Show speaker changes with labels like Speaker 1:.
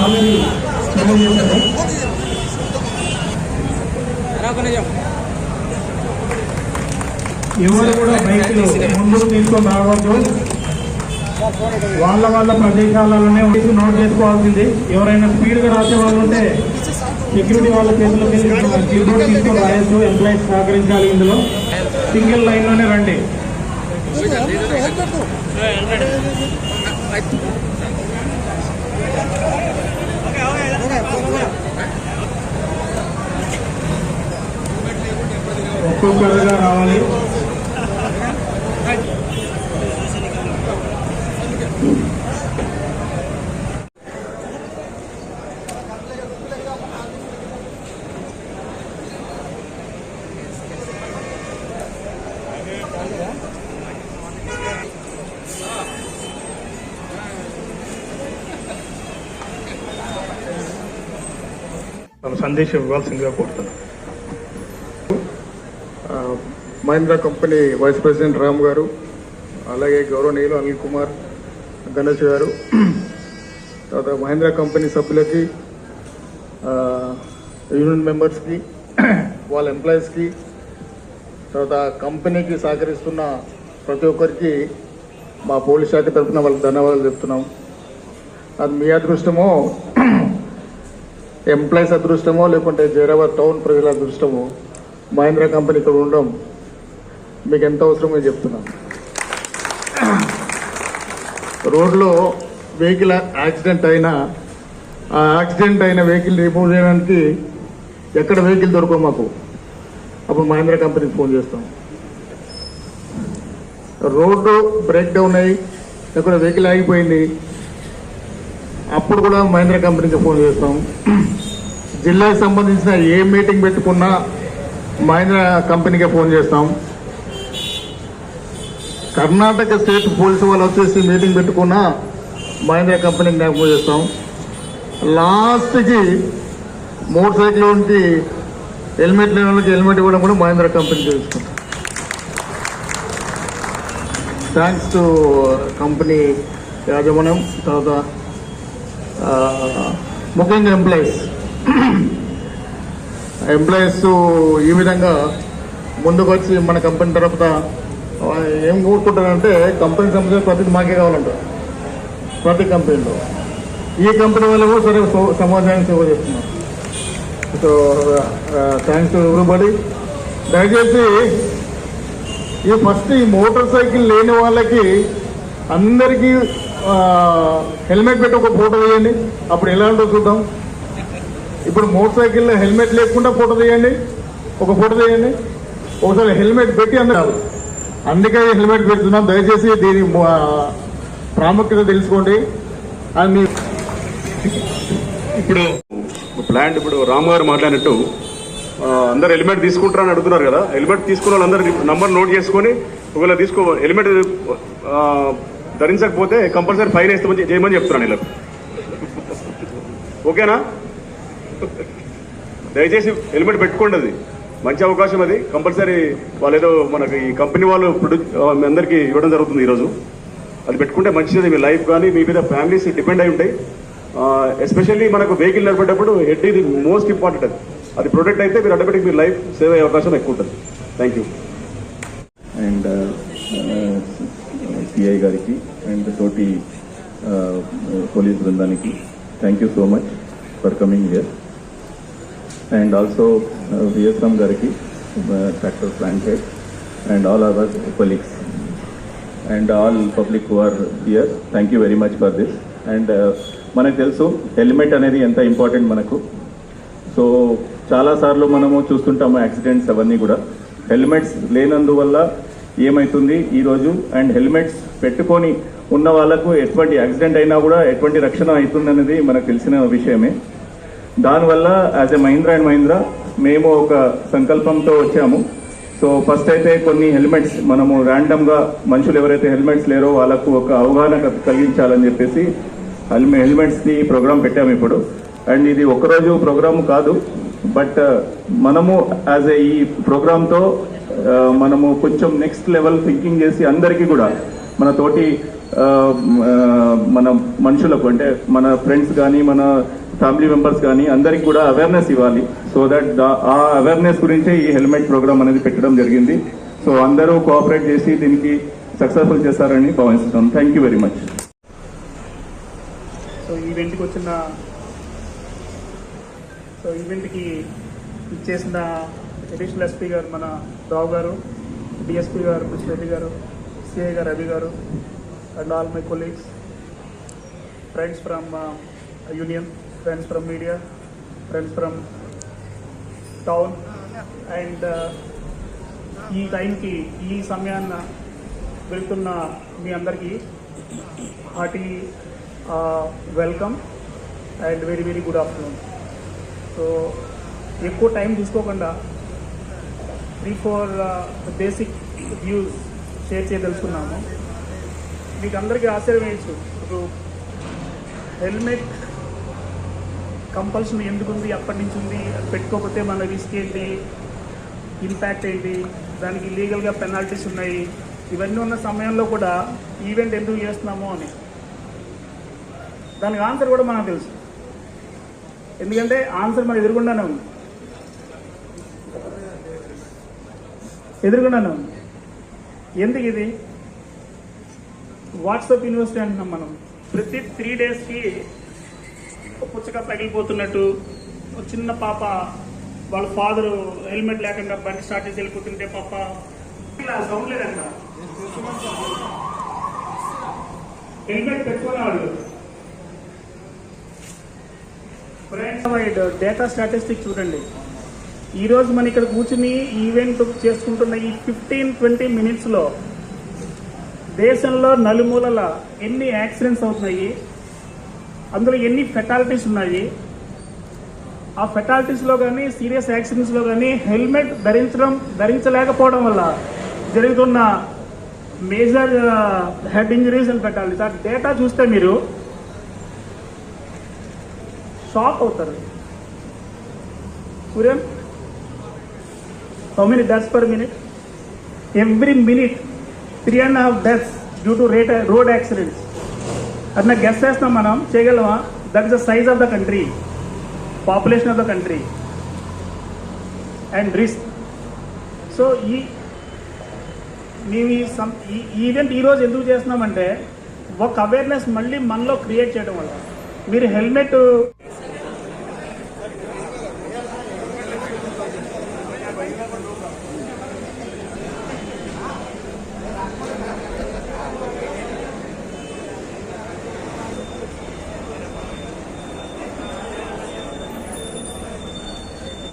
Speaker 1: Already ఎవరు కూడా బైకులు ముందుకు తీసుకొని రావద్దు వాళ్ళ వాళ్ళ ప్రదేశాలలోనే ఉండి నోట్ చేసుకోవాల్సింది ఎవరైనా స్పీడ్గా రాసే వాళ్ళు ఉంటే సెక్యూరిటీ వాళ్ళ చేతులకు వెళ్ళి తీసుకొని రాయొచ్చు ఎంప్లాయీస్ సహకరించాలి ఇందులో సింగిల్ లైన్లోనే రండి ఒక్కొక్కరుగా రావాలి. వాళ్ళ సందేశం ఇవ్వాల్సిందిగా కోరుతున్నాను
Speaker 2: Mahindra company vice president Ram గారు అలాగే గౌరవనీయులు అనిల్ కుమార్ గణేష్ గారు తర్వాత మహీంద్రా కంపెనీ సభ్యులకి యూనియన్ మెంబర్స్కి వాళ్ళ ఎంప్లాయీస్కి తర్వాత కంపెనీకి సహకరిస్తున్న ప్రతి ఒక్కరికి మా పోలీస్ శాఖ తరఫున వాళ్ళకి ధన్యవాదాలు చెప్తున్నాం. అది మీ అదృష్టమో ఎంప్లాయీస్ అదృష్టమో లేకుంటే జైరాబాద్ టౌన్ ప్రజల అదృష్టమో మహేంద్ర కంపెనీ ఇక్కడ ఉండడం మీకు ఎంత అవసరమో చెప్తున్నాం రోడ్లో వెహికల్ యాక్సిడెంట్ అయినా ఆ యాక్సిడెంట్ అయిన వెహికల్ రిమూవ్ చేయడానికి ఎక్కడ వెహికల్ దొరకవు మాకు. అప్పుడు మహేంద్ర కంపెనీకి ఫోన్ చేస్తాం. రోడ్డు బ్రేక్ డౌన్ అయ్యి ఎక్కడ వెహికల్ ఆగిపోయింది అప్పుడు కూడా మహేంద్ర కంపెనీకి ఫోన్ చేస్తాం. జిల్లాకి సంబంధించిన ఏ మీటింగ్ పెట్టుకున్నా మహేంద్ర కంపెనీకే ఫోన్ చేస్తాం. కర్ణాటక స్టేట్ పోలీసు వాళ్ళు వచ్చేసి మీటింగ్ పెట్టుకున్నా మహేంద్ర కంపెనీకి జ్ఞాపకం చేస్తాం. లాస్ట్కి మోటార్ సైకిల్ ఉంటే హెల్మెట్ లేని వాళ్ళకి హెల్మెట్ ఇవ్వడం కూడా మహేంద్ర కంపెనీ చేసుకుంటాం థ్యాంక్స్ టు కంపెనీ యాజమాన్యం తర్వాత ముఖ్యంగా ఎంప్లాయీస్ ఎంప్లాయీస్ ఈ విధంగా ముందుకు వచ్చి మన కంపెనీ తరపున ఏం కోరుకుంటారంటే కంపెనీ సంబంధించిన ప్రతిది మాకే కావాలంటారు ప్రతి కంపెనీలో ఈ కంపెనీ వల్ల కూడా సరే సో- సమాజానికి సేవ చేస్తున్నాం సో థ్యాంక్స్ ఎవరుబడి ఎవ్రీబడి దయచేసి ఈ ఫస్ట్ ఈ మోటార్ సైకిల్ లేని వాళ్ళకి అందరికీ హెల్మెట్ పెట్టి ఒక ఫోటో తీయండి అప్పుడు ఎలా ఉంటుందో చూద్దాం. ఇప్పుడు మోటార్ సైకిల్లో హెల్మెట్ లేకుండా ఫోటో తీయండి. ఒక ఫోటో తీయండి. ఒకసారి హెల్మెట్ పెట్టి అందరు అందుకే హెల్మెట్ పెడుతున్నాం. దయచేసి దీని ప్రాముఖ్యత తెలుసుకోండి. అని
Speaker 3: ఇప్పుడు ప్లాంట్ ఇప్పుడు రామ్గారు మాట్లాడినట్టు అందరు హెల్మెట్ తీసుకుంటారని అడుగుతున్నారు కదా. హెల్మెట్ తీసుకున్న వాళ్ళందరూ నంబర్ నోట్ చేసుకొని ఒకవేళ తీసుకో హెల్మెట్ ధరించకపోతే కంపల్సరీ ఫైన్ వేస్తామని చేయమని చెప్తున్నాను ఇలా. ఓకేనా? దయచేసి హెల్మెట్ పెట్టుకోండి అది. మంచి అవకాశం అది. కంపల్సరీ వాళ్ళు ఏదో మనకి ఈ కంపెనీ వాళ్ళు ప్రొడ్యూస్ మీ అందరికీ ఇవ్వడం జరుగుతుంది ఈరోజు. అది పెట్టుకుంటే మంచిది మీ లైఫ్ కానీ మీ మీద ఫ్యామిలీస్ డిపెండ్ అయి ఉంటాయి. ఎస్పెషల్లీ మనకు వెహికల్ నడిపేటప్పుడు హెడ్ ఇది మోస్ట్ ఇంపార్టెంట్ అది. అది ప్రొడక్ట్ అయితే మీరు ఆటోమేటిక్ మీ లైఫ్ సేవ్ అయ్యే అవకాశం ఎక్కువ ఉంటుంది. Thank you.
Speaker 4: అండ్ సిఐ గారికి అండ్ తోటి uh, పోలీస్ బృందానికి thank you so much for coming here and also VSM గారికి tractor plant head and all our colleagues and all public who are here thank you very much for this and మనకు తెలుసు helmet అనేది ఎంత important మనకు. So చాలాసార్లు మనము చూస్తుంటాము accidents అవన్నీ కూడా. హెల్మెట్స్ లేనందువల్ల ఏమవుతుంది ఈరోజు అండ్ హెల్మెట్స్ పెట్టుకొని ఉన్న వాళ్ళకు ఎటువంటి యాక్సిడెంట్ అయినా కూడా ఎటువంటి రక్షణ అవుతుందనేది మనకు తెలిసిన విషయమే. దానివల్ల as a Mahindra and Mahindra మేము ఒక సంకల్పంతో వచ్చాము. సో ఫస్ట్ అయితే కొన్ని హెల్మెట్స్ మనము ర్యాండమ్గా మనుషులు ఎవరైతే హెల్మెట్స్ లేరో వాళ్ళకు ఒక అవగాహన కలిగించాలని చెప్పేసి హెల్మె- హెల్మెట్స్ని ప్రోగ్రామ్ పెట్టాము ఇప్పుడు. అండ్ ఇది ఒకరోజు ప్రోగ్రామ్ కాదు బట్ మనము యాజ్ ఏ ఈ ప్రోగ్రామ్తో మనము కొంచెం నెక్స్ట్ లెవెల్ థింకింగ్ చేసి అందరికీ కూడా మన తోటి మన మనుషులకు అంటే మన ఫ్రెండ్స్ కానీ మన ఫ్యామిలీ మెంబర్స్ కానీ అందరికి కూడా అవేర్నెస్ ఇవ్వాలి. సో దట్ ఆ అవేర్నెస్ గురించే ఈ హెల్మెట్ ప్రోగ్రామ్ అనేది పెట్టడం జరిగింది. సో అందరూ కోఆపరేట్ చేసి దీనికి సక్సెస్ఫుల్ చేస్తారని భావిస్తున్నాం. Thank you very much
Speaker 5: so ఈవెంట్కి వచ్చిన సో ఈవెంట్కి ఇచ్చేసిన అడిషనల్ ఎస్పీ గారు మన రావు గారు డిఎస్పీ గారు కృష్ణరెడ్డి గారు సిఐ గారు రవి గారు and all my colleagues friends from union friends from media friends from town and ఈ టైంకి ఈ సమయాన్న వెళ్తున్న మీ అందరికీ hearty welcome and very very good afternoon so ఎక్కువ టైం తీసుకోకుండా three four basic views share చేయదలుచుకున్నాము. మీకు అందరికీ ఆశ్చర్యం వేయచ్చు. ఇప్పుడు హెల్మెట్ కంపల్షన్ ఎందుకు ఉంది అప్పటి నుంచి ఉంది అది పెట్టుకోకపోతే మన రిస్క్ ఏంటి? ఇంపాక్ట్ ఏంటి? దానికి లీగల్గా పెనాల్టీస్ ఉన్నాయి. ఇవన్నీ ఉన్న సమయంలో కూడా ఈవెంట్ ఎందుకు చేస్తున్నాము అని. దానికి ఆన్సర్ కూడా మనకు తెలుసు. ఎందుకంటే ఆన్సర్ మన ఎదురుగుండానే ఉంది. ఎదురుగుండానే ఉంది. ఎందుకు ఇది? వాట్సాప్ యూనివర్సిటీ అంటున్నాం మనం. ప్రతి త్రీ డేస్కి పుచ్చక పగిలిపోతున్నట్టు చిన్న పాప వాళ్ళ ఫాదర్ హెల్మెట్ లేకుండా బండి స్టార్ట్ చేసి వెళ్ళిపోతుంటే పాప ఇలా సౌండ్ లేదంట. హెల్మెట్ పెట్టుకునేవాళ్ళు ఫ్రెండ్స్ డేటా స్టాటిస్టిక్ చూడండి. ఈరోజు మనం ఇక్కడ కూర్చుని ఈవెంట్ చేసుకుంటున్న ఈ ఫిఫ్టీన్ ట్వంటీ మినిట్స్లో దేశంలో నలుమూలల ఎన్ని యాక్సిడెంట్స్ అవుతున్నాయి అందులో ఎన్ని ఫెటాలిటీస్ ఉన్నాయి ఆ ఫెటాలిటీస్లో కానీ సీరియస్ యాక్సిడెంట్స్లో కానీ హెల్మెట్ ధరించడం ధరించలేకపోవడం వల్ల జరుగుతున్న major head injuries and fatalities ఆ డేటా చూస్తే మీరు షాక్ అవుతారు. Suryan? How many deaths per minute every minute three and half deaths due to rate road accidents అట్లా గెస్ చేస్తాం మనం చేయగలమా? That is the size of the country population of the country and risk so ఈ మేము ఈ సం ఈ event ఈరోజు ఎందుకు చేస్తున్నామంటే ఒక అవేర్నెస్ మళ్ళీ మనలో క్రియేట్ చేయడం వల్ల. మీరు హెల్మెట్